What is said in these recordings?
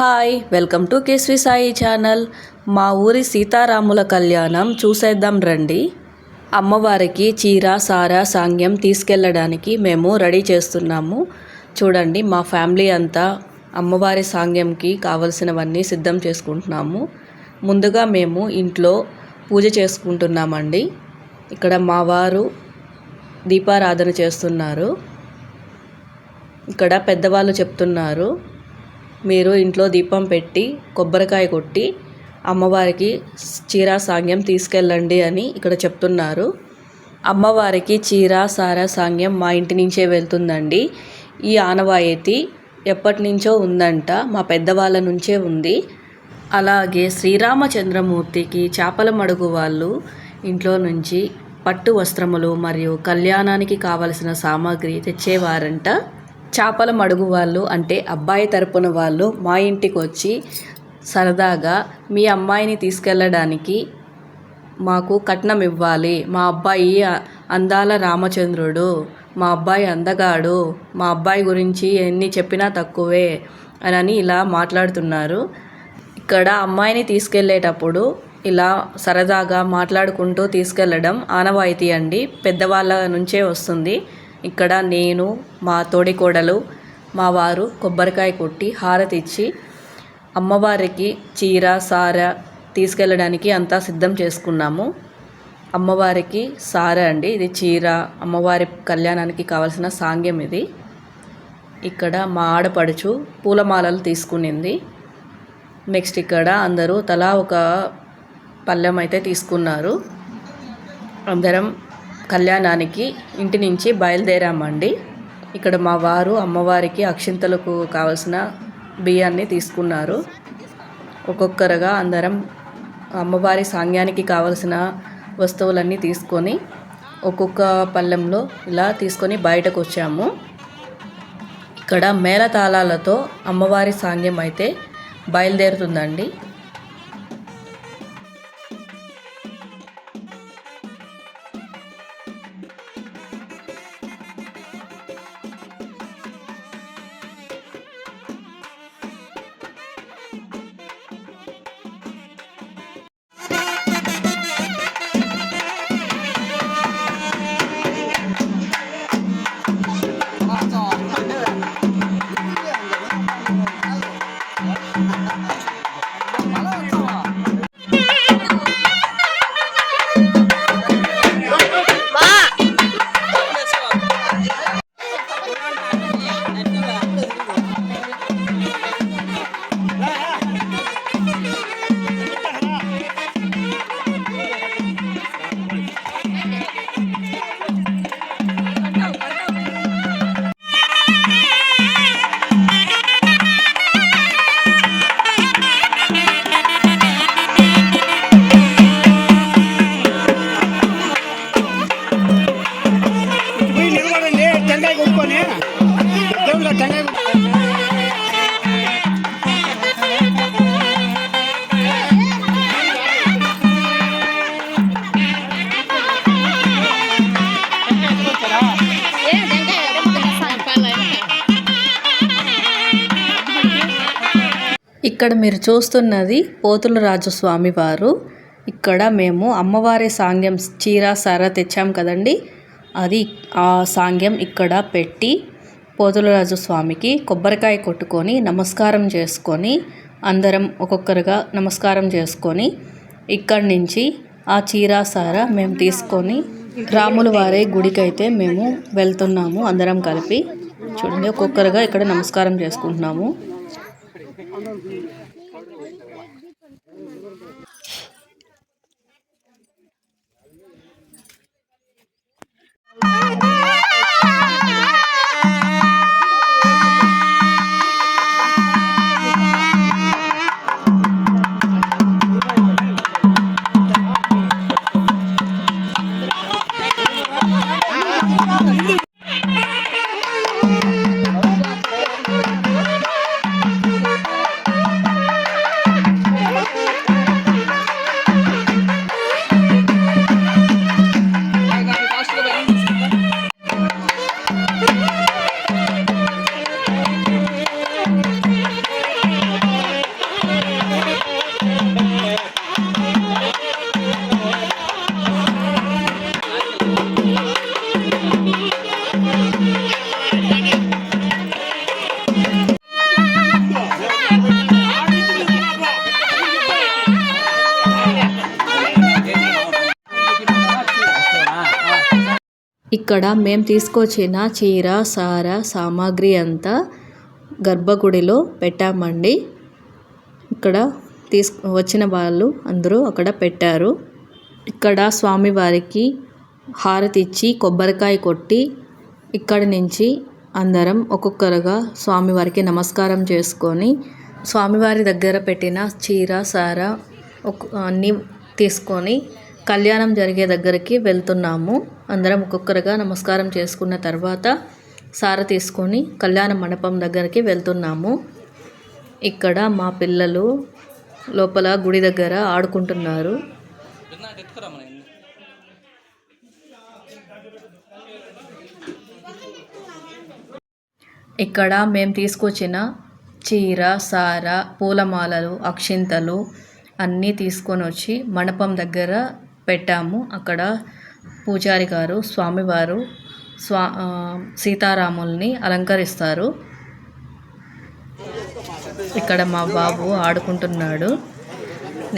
Hi welcome to Keshri Sai channel. మా ఊరి సీతారాముల కళ్యాణం చూసేద్దాం రండి. అమ్మవారికి చీర సార సాంగ్యం తీసుకెళ్ళడానికి మేము రెడీ చేస్తున్నాము. చూడండి మా ఫ్యామిలీ అంతా అమ్మవారి సాంగ్యంకి కావలసినవన్నీ సిద్ధం చేసుకుంటున్నాము. ముందుగా మేము ఇంట్లో పూజ చేసుకుంటున్నామండి. ఇక్కడ మా వారు దీపారాధన చేస్తున్నారు. ఇక్కడ పెద్దవాళ్ళు చెప్తున్నారు. మీరు ఇంట్లో దీపం పెట్టి కొబ్బరికాయ కొట్టి అమ్మవారికి చీర సాంగ్యం తీసుకెళ్ళండి అని ఇక్కడ చెప్తున్నారు. అమ్మవారికి చీర సార సాంగ్యం మా ఇంటి నుంచే వెళ్తుందండి. ఈ ఆనవాయితీ ఎప్పటి నుంచో ఉందంట మా పెద్దవాళ్ళ నుంచే ఉంది. అలాగే శ్రీరామచంద్రమూర్తికి చేపల మడుగు వాళ్ళు ఇంట్లో నుంచి పట్టు వస్త్రములు మరియు కళ్యాణానికి కావలసిన సామాగ్రి తెచ్చేవారంట. చేపల మడుగు వాళ్ళు అంటే అబ్బాయి తరపున వాళ్ళు మా ఇంటికి వచ్చి సరదాగా మీ అమ్మాయిని తీసుకెళ్ళడానికి మాకు కట్నం ఇవ్వాలి. మా అబ్బాయి అందాల రామచంద్రుడు మా అబ్బాయి అందగాడు మా అబ్బాయి గురించి ఎన్ని చెప్పినా తక్కువే అని ఇలా మాట్లాడుతున్నారు. ఇక్కడ అమ్మాయిని తీసుకెళ్ళేటప్పుడు ఇలా సరదాగా మాట్లాడుకుంటూ తీసుకెళ్ళడం ఆనవాయితీ అండి. పెద్దవాళ్ళ నుంచే వస్తుంది. ఇక్కడ నేను మా తోడికోడలు మా వారు కొబ్బరికాయ కొట్టి హారతి ఇచ్చి అమ్మవారికి చీర సార తీసుకెళ్ళడానికి అంతా సిద్ధం చేసుకున్నాము. అమ్మవారికి సార అండి. ఇది చీర. అమ్మవారి కళ్యాణానికి కావాల్సిన సాంగ్యం ఇది. ఇక్కడ మా ఆడపడుచు పూలమాలలు తీసుకునింది. నెక్స్ట్ ఇక్కడ అందరూ తలా ఒక పళ్ళెం అయితే తీసుకున్నారు. అందరం కళ్యాణానికి ఇంటి నుంచి బయలుదేరామండి. ఇక్కడ మా వారు అమ్మవారికి అక్షింతలకు కావలసిన బియ్యాన్ని తీసుకున్నారు. ఒక్కొక్కరుగా అందరం అమ్మవారి సాంగ్యానికి కావలసిన వస్తువులన్నీ తీసుకొని ఒక్కొక్క పళ్ళెంలో ఇలా తీసుకొని బయటకు వచ్చాము ఇక్కడ మేళతాళాలతో అమ్మవారి సాంగ్యం అయితే బయలుదేరుతుందండి. ఇక్కడ మీరు చూస్తున్నది పోతుల రాజు ఇక్కడ మేము అమ్మవారి సాంగ్యం చీర సార తెచ్చాం కదండి. అది ఆ సాంగ్యం ఇక్కడ పెట్టి పోతులరాజు స్వామికి కొబ్బరికాయ కొట్టుకొని నమస్కారం చేసుకొని అందరం ఒక్కొక్కరుగా నమస్కారం చేసుకొని ఇక్కడి నుంచి ఆ చీర సార మేము తీసుకొని రాముల వారి గుడికైతే మేము వెళ్తున్నాము అందరం కలిపి. చూడండి ఒక్కొక్కరుగా ఇక్కడ నమస్కారం చేసుకుంటున్నాము. Thank you. ఇక్కడ మేము తీసుకొచ్చిన చీర సార సామాగ్రి అంతా గర్భగుడిలో పెట్టామండి. ఇక్కడ తీసు వచ్చిన వాళ్ళు అందరూ అక్కడ పెట్టారు. ఇక్కడ స్వామివారికి హారతి ఇచ్చి కొబ్బరికాయ కొట్టి ఇక్కడి నుంచి అందరం ఒక్కొక్కరుగా స్వామివారికి నమస్కారం చేసుకొని స్వామివారి దగ్గర పెట్టిన చీర సార ఒక్ అన్నీ తీసుకొని కళ్యాణం జరిగే దగ్గరికి వెళ్తున్నాము. అందరం ఒక్కొక్కరుగా నమస్కారం చేసుకున్న తర్వాత సార తీసుకొని కళ్యాణ మండపం దగ్గరికి వెళ్తున్నాము. ఇక్కడ మా పిల్లలు లోపల గుడి దగ్గర ఆడుకుంటున్నారు. ఇక్కడ మేము తీసుకొచ్చిన చీర సార పూలమాలలు అక్షింతలు అన్నీ తీసుకొని వచ్చి మండపం దగ్గర పెట్టాము. అక్కడ పూజారి గారు స్వామివారు స్వా సీతారాముల్ని అలంకరిస్తారు. ఇక్కడ మా బాబు ఆడుకుంటున్నాడు.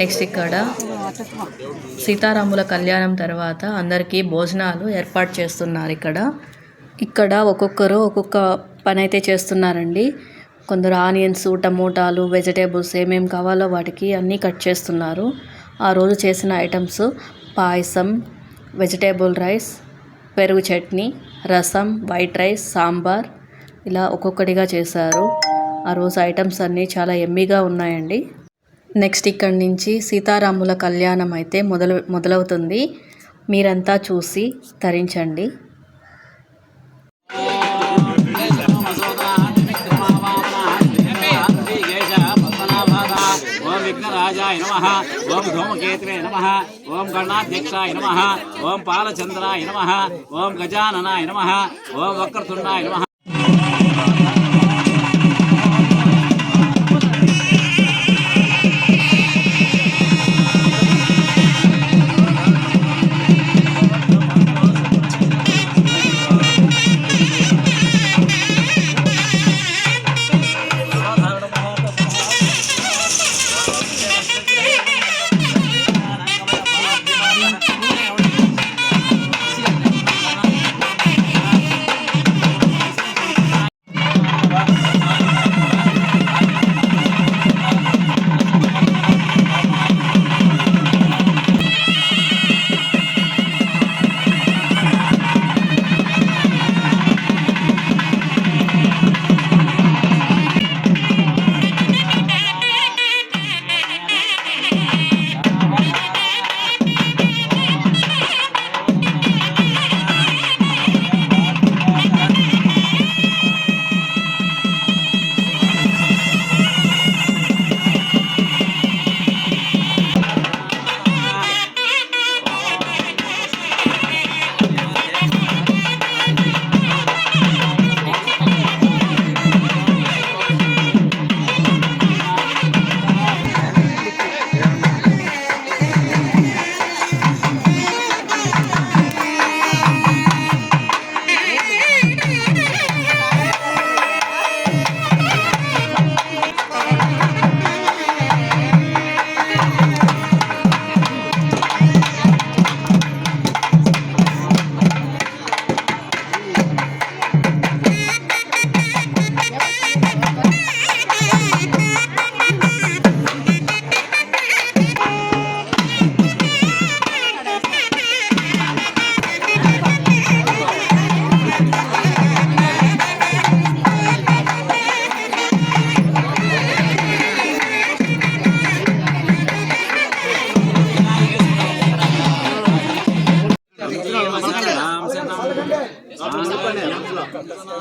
నెక్స్ట్ ఇక్కడ సీతారాముల కళ్యాణం తర్వాత అందరికీ భోజనాలు ఏర్పాటు చేస్తున్నారు ఇక్కడ. ఇక్కడ ఒక్కొక్కరు ఒక్కొక్క పని అయితే చేస్తున్నారండి. కొందరు ఆనియన్స్ టమోటాలు వెజిటేబుల్స్ ఏమేమి కావాలో వాటికి అన్నీ కట్ చేస్తున్నారు. ఆ రోజు చేసిన ఐటమ్స్ పాయసం వెజిటేబుల్ రైస్ పెరుగు చట్నీ రసం వైట్ రైస్ సాంబార్ ఇలా ఒక్కొక్కటిగా చేశారు. ఆ రోజు ఐటమ్స్ అన్నీ చాలా ఎమ్మీగా ఉన్నాయండి. నెక్స్ట్ ఇక్కడి నుంచి సీతారాముల కళ్యాణం అయితే మొదలు మొదలవుతుంది. మీరంతా చూసి తరించండి. విఘ్నరాజాయ నమ. ఓం ధూమకేతులే నమ. ఓం గణాధ్యక్షాయ నమ. ఓం పాలచంద్రాయ నమ. ఓం గజాననాయ నమ. ఓం వక్రతుండాయ నమ.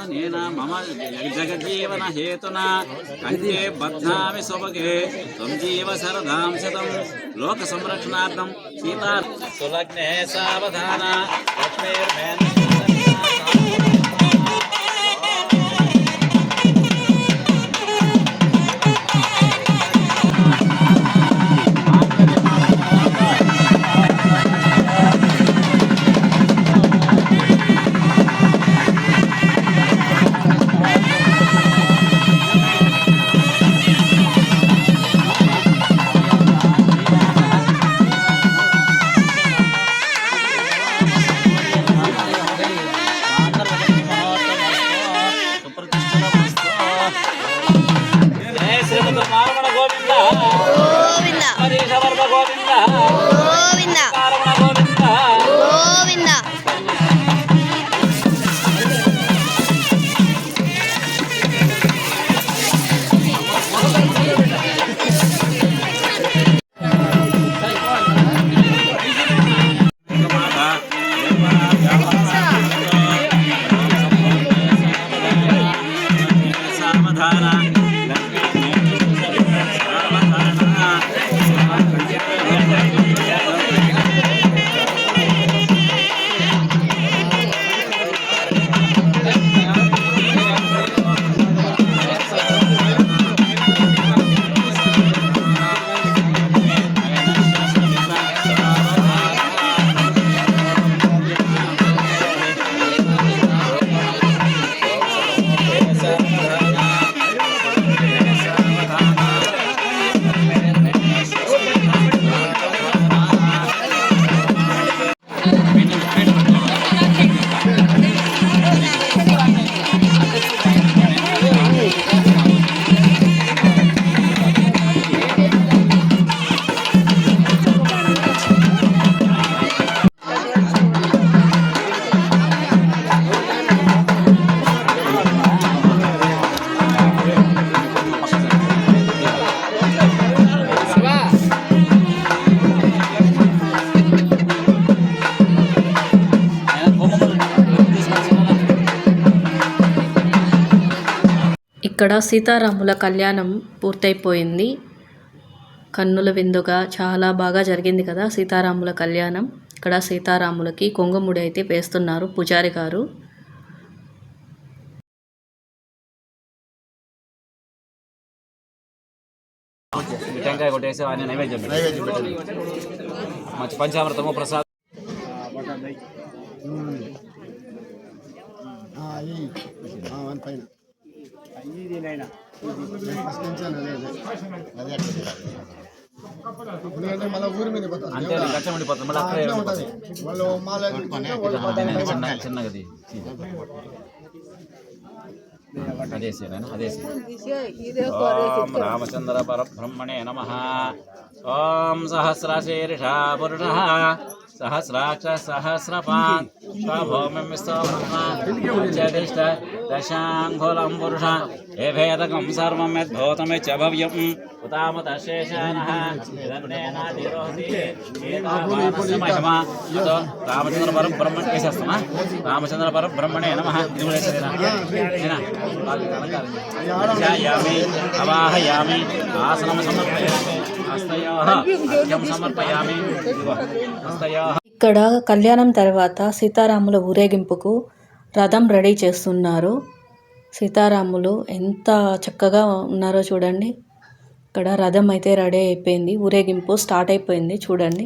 నేన మమ జగజ్జీవన హేతున కంటే బధ్నామి సుభగే త్వం జీవ శరదాం శతం లోక సంరక్షణార్థం సీతా సులగ్నే సావధాన లక్ష్మీర్మేన ఇక్కడ సీతారాముల కళ్యాణం పూర్తయిపోయింది కన్నుల విందుగా చాలా బాగా జరిగింది కదా సీతారాముల కళ్యాణం ఇక్కడ సీతారాములకి కొంగుముడి అయితే వేస్తున్నారు పూజారి గారు టెంకాయ కొట్టేసి ఆయన నైవేద్యం పెట్టు. మంచి పంచామృతము ప్రసాదం వన్ పైన ఇది నైనా ఎందుకంటే మళ్ళీ ఊరి మీద పోతారు. అంతే గచ్చం ఉండిపోతుంది మళ్ళీ అక్కడే ఉంటది. వాళ్ళు మాల చిన్న చిన్నగది అదేసి నాయన అదేసి ఓం రామచంద్ర పరబ్రహ్మణే నమ. ఓం సహస్రశీర్ష పురుష. सहस्राक्ष सहस्रपान् स्वभौमिं स्वजदिष्ट दशाङ्गुलं पुरुष हे भेदकं सर्वं यद्भूतमे च भव्यम् रामचन्द्रपरं रामचन्द्रपरं ब्रह्मणे नमः अवाहयामि आसनं समर्पयामि ఇక్కడ కళ్యాణం తర్వాత సీతారాముల ఊరేగింపుకు రథం రెడీ చేస్తున్నారు. సీతారాములు ఎంత చక్కగా ఉన్నారో చూడండి. ఇక్కడ రథం అయితే రెడీ అయిపోయింది. ఊరేగింపు స్టార్ట్ అయిపోయింది. చూడండి.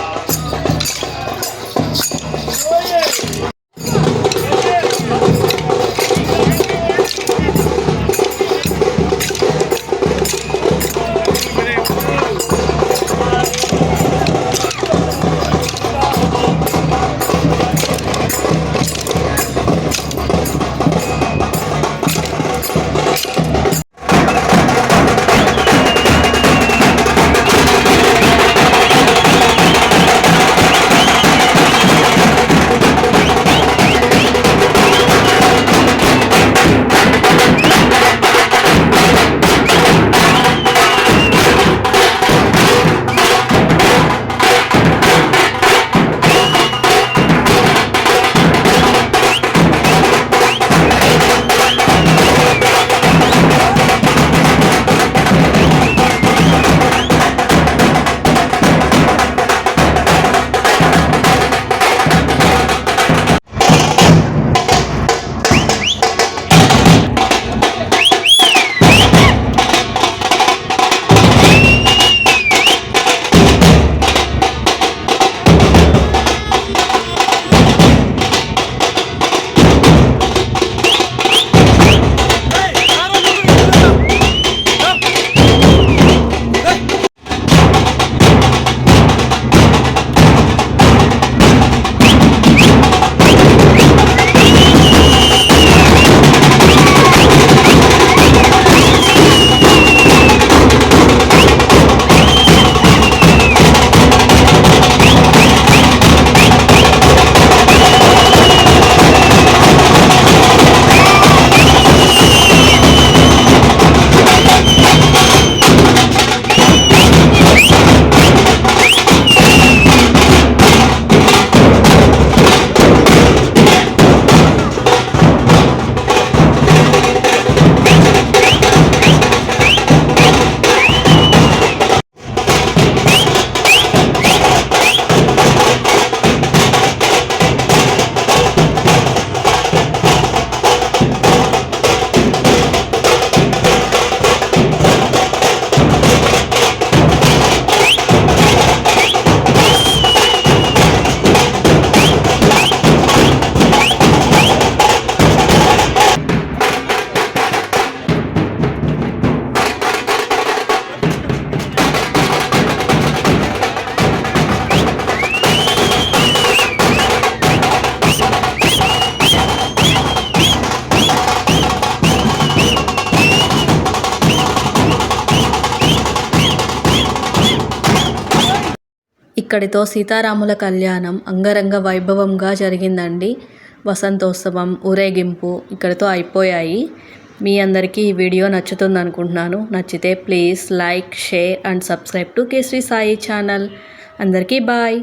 ఇక్కడితో సీతారాముల కళ్యాణం అంగరంగ వైభవంగా జరిగిందండి. వసంతోత్సవం ఊరేగింపు ఇక్కడితో అయిపోయాయి. మీ అందరికీ ఈ వీడియో నచ్చుతుంది అనుకుంటున్నాను నచ్చితే please like share and subscribe to Keshri Sai channel. అందరికీ బాయ్.